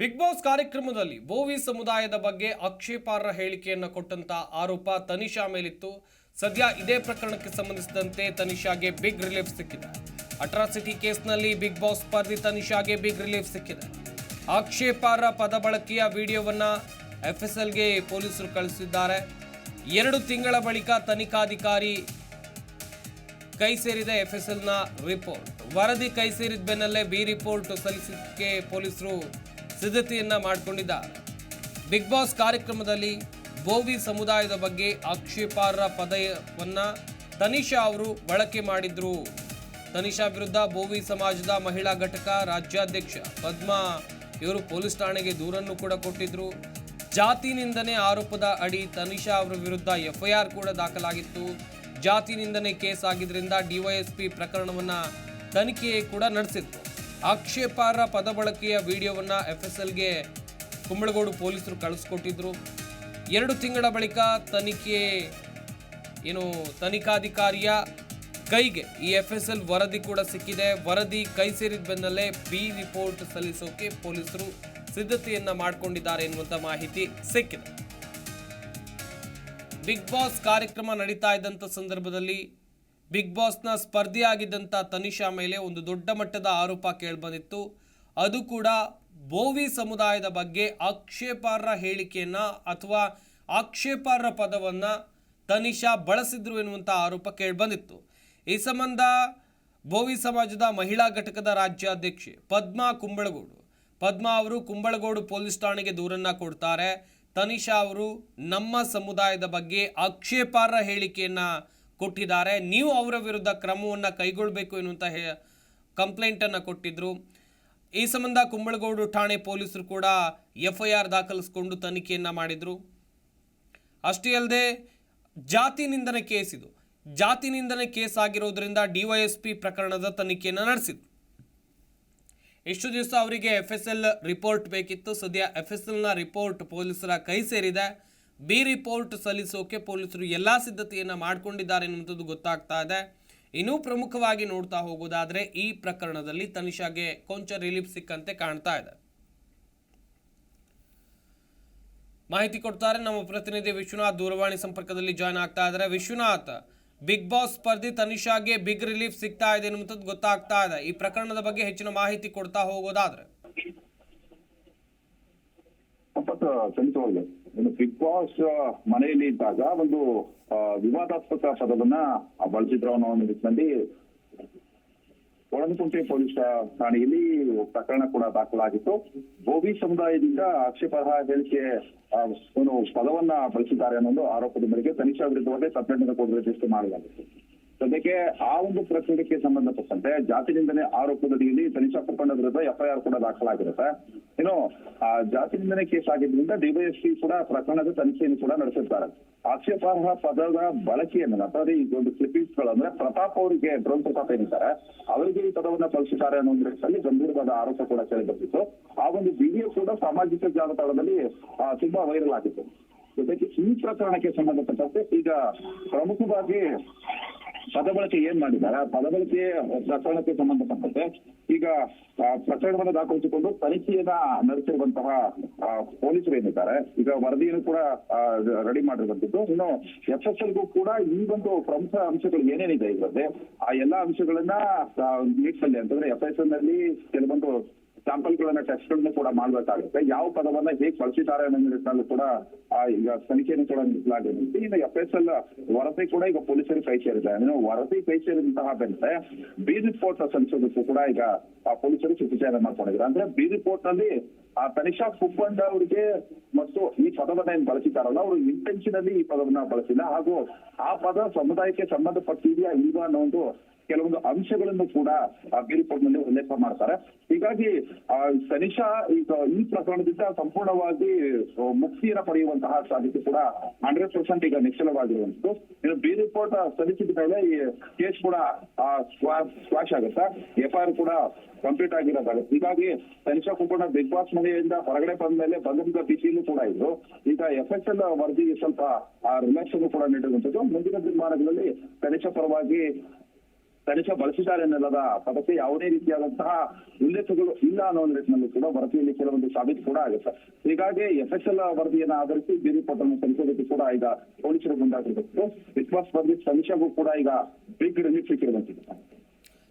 Big boss ಕಾರ್ಯಕ್ರಮದಲ್ಲಿ ಬೋವಿ ಸಮುದಾಯದ ಬಗ್ಗೆ ಆಕ್ಷೇಪಾರ್ಹ ಹೇಳಿಕೆಯನ್ನು ಕೊಟ್ಟಂತ ಆರೋಪ ತನಿಷಾ ಮೇಲಿತ್ತು. ಸದ್ಯ ಇದೇ ಪ್ರಕರಣಕ್ಕೆ ಸಂಬಂಧಿಸಿದಂತೆ ತನಿಷಾಗೆ ಬಿಗ್ ರಿಲೀಫ್ ಸಿಕ್ಕಿದೆ. ಅಟ್ರಾಸಿಟಿ ಕೇಸ್ನಲ್ಲಿ ಬಿಗ್ ಬಾಸ್ ಸ್ಪರ್ಧಿ ತನಿಷಾಗೆ ಬಿಗ್ ರಿಲೀಫ್ ಸಿಕ್ಕಿದೆ. ಆಕ್ಷೇಪಾರ್ಹ ಪದ ಬಳಕೆಯ ವಿಡಿಯೋವನ್ನ ಎಲ್ಗೆ ಪೊಲೀಸರು ಕಳಿಸಿದ್ದಾರೆ. ಎರಡು ತಿಂಗಳ ಬಳಿಕ ತನಿಖಾಧಿಕಾರಿ ಕೈ ಸೇರಿದ ಎಫ್ಎಸ್ಎಲ್ನ ರಿಪೋರ್ಟ್. ವರದಿ ಕೈ ಸೇರಿದ ಬೆನ್ನಲ್ಲೇ ಬಿ ರಿಪೋರ್ಟ್ ಸಲ್ಲಿಸಿದ್ದಕ್ಕೆ ಪೊಲೀಸರು ಸಿದ್ಧತೆಯನ್ನ ಮಾಡಿಕೊಂಡಿದ್ದ. ಬಿಗ್ ಬಾಸ್ ಕಾರ್ಯಕ್ರಮದಲ್ಲಿ ಬೋವಿ ಸಮುದಾಯದ ಬಗ್ಗೆ ಆಕ್ಷೇಪಾರ್ಹ ಪದವನ್ನ ತನಿಷಾ ಅವರು ಬಳಕೆ ಮಾಡಿದ್ರು. ತನಿಷಾ ವಿರುದ್ಧ ಬೋವಿ ಸಮಾಜದ ಮಹಿಳಾ ಘಟಕ ರಾಜ್ಯಾಧ್ಯಕ್ಷ ಪದ್ಮಾ ಇವರು ಪೊಲೀಸ್ ಠಾಣೆಗೆ ದೂರನ್ನು ಕೂಡ ಕೊಟ್ಟಿದ್ರು. ಜಾತಿ ನಿಂದನೆ ಆರೋಪದ ಅಡಿ ತನಿಷಾ ಅವರ ವಿರುದ್ಧ ಎಫ್ಐಆರ್ ಕೂಡ ದಾಖಲಾಗಿತ್ತು. ಜಾತಿ ನಿಂದನೆ ಕೇಸ್ ಆಗಿದ್ರಿಂದ ಡಿವೈಎಸ್ಪಿ ಪ್ರಕರಣವನ್ನ ತನಿಖೆ ಕೂಡ ನಡೆಸಿತ್ತು. ಆಕ್ಷೇಪಾರ್ಹ ಪದ ಬಳಕೆಯ ವಿಡಿಯೋವನ್ನ ಎಲ್ಗೆ ಕುಂಬಳಗೋಡು ಪೊಲೀಸರು ಕಳಿಸ್ಕೊಟ್ಟಿದ್ರು. ಎರಡು ತಿಂಗಳ ಬಳಿಕ ತನಿಖೆ, ಏನು, ತನಿಖಾಧಿಕಾರಿಯ ಕೈಗೆ ಈ ಎಫ್ ಎಸ್ ಎಲ್ ವರದಿ ಕೂಡ ಸಿಕ್ಕಿದೆ. ವರದಿ ಕೈ ಸೇರಿದ ಬೆನ್ನಲ್ಲೇ ಬಿ ರಿಪೋರ್ಟ್ ಸಲ್ಲಿಸೋಕೆ ಪೊಲೀಸರು ಸಿದ್ಧತೆಯನ್ನ ಮಾಡಿಕೊಂಡಿದ್ದಾರೆ ಎನ್ನುವಂತ ಮಾಹಿತಿ ಸಿಕ್ಕಿದೆ. ಬಿಗ್ ಬಾಸ್ ಕಾರ್ಯಕ್ರಮ ನಡೀತಾ ಇದ್ದಂಥ ಸಂದರ್ಭದಲ್ಲಿ ಬಿಗ್ ಬಾಸ್ನ ಸ್ಪರ್ಧಿಯಾಗಿದ್ದಂಥ ತನಿಷಾ ಮೇಲೆ ಒಂದು ದೊಡ್ಡ ಮಟ್ಟದ ಆರೋಪ ಕೇಳಿಬಂದಿತ್ತು. ಅದು ಕೂಡ ಬೋವಿ ಸಮುದಾಯದ ಬಗ್ಗೆ ಆಕ್ಷೇಪಾರ್ಹ ಹೇಳಿಕೆಯನ್ನು ಅಥವಾ ಆಕ್ಷೇಪಾರ್ಹ ಪದವನ್ನು ತನಿಷಾ ಬಳಸಿದ್ರು ಎನ್ನುವಂಥ ಆರೋಪ ಕೇಳಿಬಂದಿತ್ತು. ಈ ಸಂಬಂಧ ಬೋವಿ ಸಮಾಜದ ಮಹಿಳಾ ಘಟಕದ ರಾಜ್ಯಾಧ್ಯಕ್ಷೆ ಪದ್ಮಾ ಕುಂಬಳಗೋಡು, ಪದ್ಮಾ ಅವರು ಕುಂಬಳಗೋಡು ಪೊಲೀಸ್ ಠಾಣೆಗೆ ದೂರನ್ನು ಕೊಡ್ತಾರೆ. ತನಿಷಾ ಅವರು ನಮ್ಮ ಸಮುದಾಯದ ಬಗ್ಗೆ ಆಕ್ಷೇಪಾರ್ಹ ಹೇಳಿಕೆಯನ್ನ ಕೊಟ್ಟಿದ್ದಾರೆ. ನೀವು ಅವರ ವಿರುದ್ಧ ಕ್ರಮವನ್ನು ಕೈಗೊಳ್ಳಬೇಕು ಎನ್ನುವಂಥ ಹೇ ಕಂಪ್ಲೇಂಟನ್ನು ಕೊಟ್ಟಿದ್ದರು ಈ ಸಂಬಂಧ ಕುಂಬಳಗೋಡು ಠಾಣೆ ಪೊಲೀಸರು ಕೂಡ ಎಫ್ ಐ ಆರ್ ದಾಖಲಿಸಿಕೊಂಡು ತನಿಖೆಯನ್ನು ಮಾಡಿದರು. ಅಷ್ಟೇ ಅಲ್ಲದೆ, ಜಾತಿ ನಿಂದನೆ ಕೇಸ್ ಇದು. ಜಾತಿ ನಿಂದನೆ ಕೇಸ್ ಆಗಿರೋದ್ರಿಂದ ಡಿವೈಎಸ್ಪಿ ಪ್ರಕರಣದ ತನಿಖೆಯನ್ನು ನಡೆಸಿದ್ರು. ಎಷ್ಟು ದಿವಸ ಅವರಿಗೆ ಎಫ್ ಎಸ್ ಎಲ್ ರಿಪೋರ್ಟ್ ಬೇಕಿತ್ತು. ಸದ್ಯ ಎಫ್ ಎಸ್ ಎಲ್ನ ರಿಪೋರ್ಟ್ ಪೊಲೀಸರ ಕೈ ಸೇರಿದೆ. ಬಿ ರಿಪೋರ್ಟ್ ಸಲ್ಲಿಸೋಕೆ ಪೊಲೀಸರು ಎಲ್ಲ ಸಿದ್ಧತೆಯನ್ನು ಮಾಡಿಕೊಂಡಿದ್ದಾರೆ ಎನ್ನುವಂಥದ್ದು ಗೊತ್ತಾಗ್ತಾ ಇದೆ. ಇನ್ನೂ ಪ್ರಮುಖವಾಗಿ ನೋಡ್ತಾ ಹೋಗೋದಾದ್ರೆ ಈ ಪ್ರಕರಣದಲ್ಲಿ ತನಿಷಾಗೆ ಕೊಂಚ ರಿಲೀಫ್ ಸಿಕ್ಕಂತೆ ಕಾಣ್ತಾ ಇದೆ. ಮಾಹಿತಿ ಕೊಡ್ತಾರೆ, ನಮ್ಮ ಪ್ರತಿನಿಧಿ ವಿಶ್ವನಾಥ್ ದೂರವಾಣಿ ಸಂಪರ್ಕದಲ್ಲಿ ಜಾಯ್ನ್ ಆಗ್ತಾ ಇದ್ದಾರೆ. ವಿಶ್ವನಾಥ್, ಬಿಗ್ ಬಾಸ್ ಸ್ಪರ್ಧಿ ತನಿಷಾಗೆ ಬಿಗ್ ರಿಲೀಫ್ ಸಿಗ್ತಾ ಇದೆ ಎನ್ನುವಂಥದ್ದು ಗೊತ್ತಾಗ್ತಾ ಇದೆ. ಈ ಪ್ರಕರಣದ ಬಗ್ಗೆ ಹೆಚ್ಚಿನ ಮಾಹಿತಿ ಕೊಡ್ತಾ ಹೋಗೋದಾದ್ರೆ. ಇನ್ನು ಬಿಗ್ ಬಾಸ್ ಮನೆಯಲ್ಲಿ ಇದ್ದಾಗ ಒಂದು ವಿವಾದಾತ್ಮಕ ಪದವನ್ನ ಬಳಸಿದ್ರು ಅನ್ನೋ ಒಂದು ನಿಟ್ಟಿನಲ್ಲಿ ಒಳನಕುಂಟೆ ಪೊಲೀಸ್ ಠಾಣೆಯಲ್ಲಿ ಪ್ರಕರಣ ಕೂಡ ದಾಖಲಾಗಿತ್ತು. ಗೋವಿ ಸಮುದಾಯದಿಂದ ಆಕ್ಷೇಪಾರ್ಹ ಹೇಳಿಕೆ ಒಂದು ಪದವನ್ನ ಬಳಸಿದ್ದಾರೆ ಅನ್ನೋ ಒಂದು ಆರೋಪದ ಮೇರೆಗೆ ತನಿಖಾ ವಿರುದ್ಧವಾಗಿ ಕಂಪ್ಲೇಂಟ್ ಕೂಡ ರಿಜಿಸ್ಟರ್ ಮಾಡಲಾಗಿತ್ತು. ಸದ್ಯಕ್ಕೆ ಆ ಒಂದು ಪ್ರಕರಣಕ್ಕೆ ಸಂಬಂಧಪಟ್ಟಂತೆ ಜಾತಿ ನಿಂದನೆ ಆರೋಪದಡಿಯಲ್ಲಿ ತನಿಷಾ ಪ್ರಕರಣ ವಿರುದ್ಧ ಎಫ್ಐಆರ್ ಕೂಡ ದಾಖಲಾಗಿರುತ್ತೆ. ಇನ್ನು, ಆ ಜಾತಿ ನಿಂದನೆ ಕೇಸ್ ಆಗಿದ್ರಿಂದ ಡಿವೈಎಸ್ಪಿ ಕೂಡ ಪ್ರಕರಣದ ತನಿಖೆಯನ್ನು ಕೂಡ ನಡೆಸಿದ್ದಾರೆ ಆಕ್ಷೇಪಾರ್ಹ ಪದದ ಬಳಕೆಯನ್ನು ಅಥವಾ ಈ ಒಂದು ಕ್ಲಿಪಿಂಗ್ಸ್ಗಳು ಅಂದ್ರೆ ಪ್ರತಾಪ್ ಅವರಿಗೆ ಡ್ರೋನ್ ಪ್ರತಾಪ್ ಏನಿದ್ದಾರೆ ಅವರಿಗೆ ಈ ಪದವನ್ನ ಬಳಸಿದ್ದಾರೆ ಅನ್ನೋ ನಿಟ್ಟಿನಲ್ಲಿ ಗಂಭೀರವಾದ ಆರೋಪ ಕೂಡ ಕೇಳಿ ಆ ಒಂದು ವಿಡಿಯೋ ಕೂಡ ಸಾಮಾಜಿಕ ಜಾಲತಾಣದಲ್ಲಿ ತುಂಬಾ ವೈರಲ್ ಆಗಿತ್ತು. ಜೊತೆಗೆ ಈ ಪ್ರಕರಣಕ್ಕೆ ಸಂಬಂಧಪಟ್ಟಂತೆ ಈಗ ಪ್ರಮುಖವಾಗಿ ಪದ ಬಳಕೆ ಏನ್ ಮಾಡಿದ್ದಾರೆ? ಆ ಪದ ಬಳಕೆ ಪ್ರಕರಣಕ್ಕೆ ಸಂಬಂಧಪಟ್ಟಂತೆ ಈಗ ಪ್ರಕರಣವನ್ನು ದಾಖಲಿಸಿಕೊಂಡು ತನಿಖೆಯನ್ನ ನಡೆಸಿರುವಂತಹ ಪೊಲೀಸರು ಏನಿದ್ದಾರೆ, ಈಗ ವರದಿಯನ್ನು ಕೂಡ ರೆಡಿ ಮಾಡಿರುವಂತದ್ದು ಇನ್ನು ಎಫ್ ಎಸ್ ಎಲ್ಗೂ ಕೂಡ ಈ ಒಂದು ಪ್ರಮುಖ ಅಂಶಗಳು ಏನೇನಿದೆ ಇದರಲ್ಲಿ ಆ ಎಲ್ಲಾ ಅಂಶಗಳನ್ನ ನೀಡ್ಸಲ್ಲಿ ಅಂತಂದ್ರೆ ಎಫ್ ಎಸ್ ಎಲ್ನಲ್ಲಿ ಕೆಲವೊಂದು ಸ್ಯಾಂಪಲ್ಗಳನ್ನ ಟೆಸ್ಟ್ಗಳನ್ನ ಕೂಡ ಮಾಡ್ಬೇಕಾಗುತ್ತೆ. ಯಾವ ಪದವನ್ನ ಹೇಗೆ ಬಳಸಿದ್ದಾರೆ ಅನ್ನೋ ಕೂಡ ಈಗ ತನಿಖೆಯನ್ನು ಕೂಡ ನಡೆಸಲಾಗಿದೆ ಇನ್ನು ಎಫ್ ಎಸ್ ಎಲ್ ವರದಿ ಕೂಡ ಈಗ ಪೊಲೀಸರು ಕೈ ಸೇರಿದೆ ವರದಿ ಕೈ ಸೇರಿದಂತಹ ಬೆಂದ್ರೆ ಬಿ ರಿಪೋರ್ಟ್ ಸಲ್ಲಿಸೋದಕ್ಕೂ ಕೂಡ ಈಗ, ಆ, ಪೊಲೀಸರು ಸಿದ್ಧತೆಯನ್ನು ಮಾಡ್ಕೊಂಡಿದ್ದಾರೆ. ಅಂದ್ರೆ ಬಿ ರಿಪೋರ್ಟ್ನಲ್ಲಿ ಆ, ತನಿಷಾ ಕುಪ್ಪಂಡ ಅವರಿಗೆ ಮತ್ತು ಈ ಪದವನ್ನ ಏನ್ ಬಳಸಿದಾರಲ್ಲ ಅವರು ಇಂಟೆನ್ಷನಲಿ ಈ ಪದವನ್ನ ಬಳಸಿಲ್ಲ. ಹಾಗೂ ಆ ಪದ ಸಮುದಾಯಕ್ಕೆ ಸಂಬಂಧಪಟ್ಟಿದೆಯಾ ಇಲ್ವಾ ಅನ್ನೋ ಒಂದು ಕೆಲವೊಂದು ಅಂಶಗಳನ್ನು ಕೂಡ, ಆ ಬಿ ನಲ್ಲಿ ಉಲ್ಲೇಖ ಮಾಡ್ತಾರೆ. ಹೀಗಾಗಿ ತನಿಷಾ ಈಗ ಈ ಪ್ರಕರಣದಿಂದ ಸಂಪೂರ್ಣವಾಗಿ ಮುಕ್ತಿಯನ್ನು ಪಡೆಯುವಂತಹ ಸಾಧ್ಯತೆ ಕೂಡ ಹಂಡ್ರೆಡ್ ಪರ್ಸೆಂಟ್ ಈಗ ನಿಶ್ಚಲವಾಗಿರುವಂತದ್ದು ಇನ್ನು ಬಿ ರಿಪೋರ್ಟ್ ಸಲ್ಲಿಸಿದ ಮೇಲೆ ಈ ಕೇಸ್ ಕೂಡ ಸ್ವಾಶ್ ಆಗುತ್ತೆ. ಎಫ್ ಐಆರ್ ಕೂಡ ಕಂಪ್ಲೀಟ್ ಆಗಿರೋದಾಗ ಹೀಗಾಗಿ ತನಿಷಾ ಕುಂಕುಣ ಬಿಗ್ ಬಾಸ್ ಮನೆಯಿಂದ ಹೊರಗಡೆ ಬಂದ ಮೇಲೆ ಬಂಧನದ ಬಿಸಿಲು ಕೂಡ ಇದ್ರು ಈಗ ಎಫ್ ಎಸ್ ಎಲ್ ವರದಿಗೆ ಸ್ವಲ್ಪ ರಿಲ್ಯಾಕ್ಸ್ ಕೂಡ ನೀಡಿರುವಂತದ್ದು ಮುಂದಿನ ದಿನಮಾನಗಳಲ್ಲಿ ತನಿಷಾ ಪರವಾಗಿ ತನಿಖೆ ಅನ್ನೋದಾದ ಪದಕ್ಕೆ ಯಾವುದೇ ರೀತಿಯಾದಂತಹ ಉಲ್ಲೇಖಗಳು ಇಲ್ಲ ಅನ್ನೋ ನಿಟ್ಟಿನಲ್ಲಿ ಕೂಡ ವರದಿಯಲ್ಲಿ ಕೆಲವೊಂದು ಸಾಬೀತು ಕೂಡ ಆಗುತ್ತೆ ಹೀಗಾಗಿ ಎಫ್ ಎಸ್ ಎಲ್ ವರದಿಯನ್ನ ಆಧರಿಸಿ ಬೇರೆ ಪಟ್ಟಣ ಸಲ್ಲಿಸೋದಕ್ಕೆ ಕೂಡ ಈಗ ಪೊಲೀಸರು ಮುಂದಾಗಿರಬೇಕು ವಿಶ್ವಾಸ್ ಬಗ್ಗೆ ಸಮೀಕ್ಷೆಗೂ ಕೂಡ ಈಗ ಬಿಗ್ ರಿಲೀಫ್ ಸಿಕ್ಕಿರುವಂತಿದೆ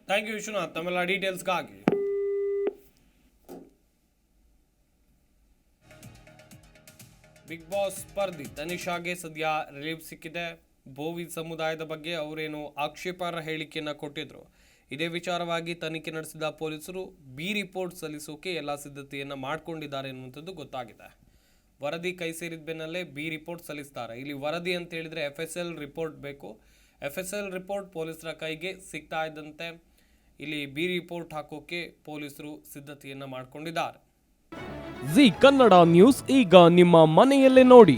ಥ್ಯಾಂಕ್ ಯು ವಿಶ್ವನಾಥ್. ತಮ್ಮೆಲ್ಲ ಡೀಟೇಲ್ಸ್ಗಾಗಿ. ಬಿಗ್ ಬಾಸ್ ಸ್ಪರ್ಧಿ ತನಿಷಾಗೆ ಸದ್ಯ ರಿಲೀಫ್ ಸಿಕ್ಕಿದೆ. ಬೋವಿ ಸಮುದಾಯದ ಬಗ್ಗೆ ಅವರೇನು ಆಕ್ಷೇಪಾರ್ಹ ಹೇಳಿಕೆಯನ್ನು ಕೊಟ್ಟಿದ್ರು. ಇದೇ ವಿಚಾರವಾಗಿ ತನಿಖೆ ನಡೆಸಿದ ಪೊಲೀಸರು ಬಿ ರಿಪೋರ್ಟ್ ಸಲ್ಲಿಸೋಕೆ ಎಲ್ಲ ಸಿದ್ಧತೆಯನ್ನು ಮಾಡಿಕೊಂಡಿದ್ದಾರೆ ಎನ್ನುವಂಥದ್ದು ಗೊತ್ತಾಗಿದೆ. ವರದಿ ಕೈ ಸೇರಿದ ಬೆನ್ನಲ್ಲೇ ಬಿ ರಿಪೋರ್ಟ್ ಸಲ್ಲಿಸ್ತಾರೆ. ಇಲ್ಲಿ ವರದಿ ಅಂತ ಹೇಳಿದರೆ ಎಫ್ ಎಸ್ ಎಲ್ ರಿಪೋರ್ಟ್ ಬೇಕು. ಎಫ್ ಎಸ್ ಎಲ್ ರಿಪೋರ್ಟ್ ಪೊಲೀಸರ ಕೈಗೆ ಸಿಗ್ತಾ ಇದ್ದಂತೆ ಇಲ್ಲಿ ಬಿ ರಿಪೋರ್ಟ್ ಹಾಕೋಕೆ ಪೊಲೀಸರು ಸಿದ್ಧತೆಯನ್ನು ಮಾಡಿಕೊಂಡಿದ್ದಾರೆ. ಜಿ ಕನ್ನಡ ನ್ಯೂಸ್, ಈಗ ನಿಮ್ಮ ಮನೆಯಲ್ಲೇ ನೋಡಿ.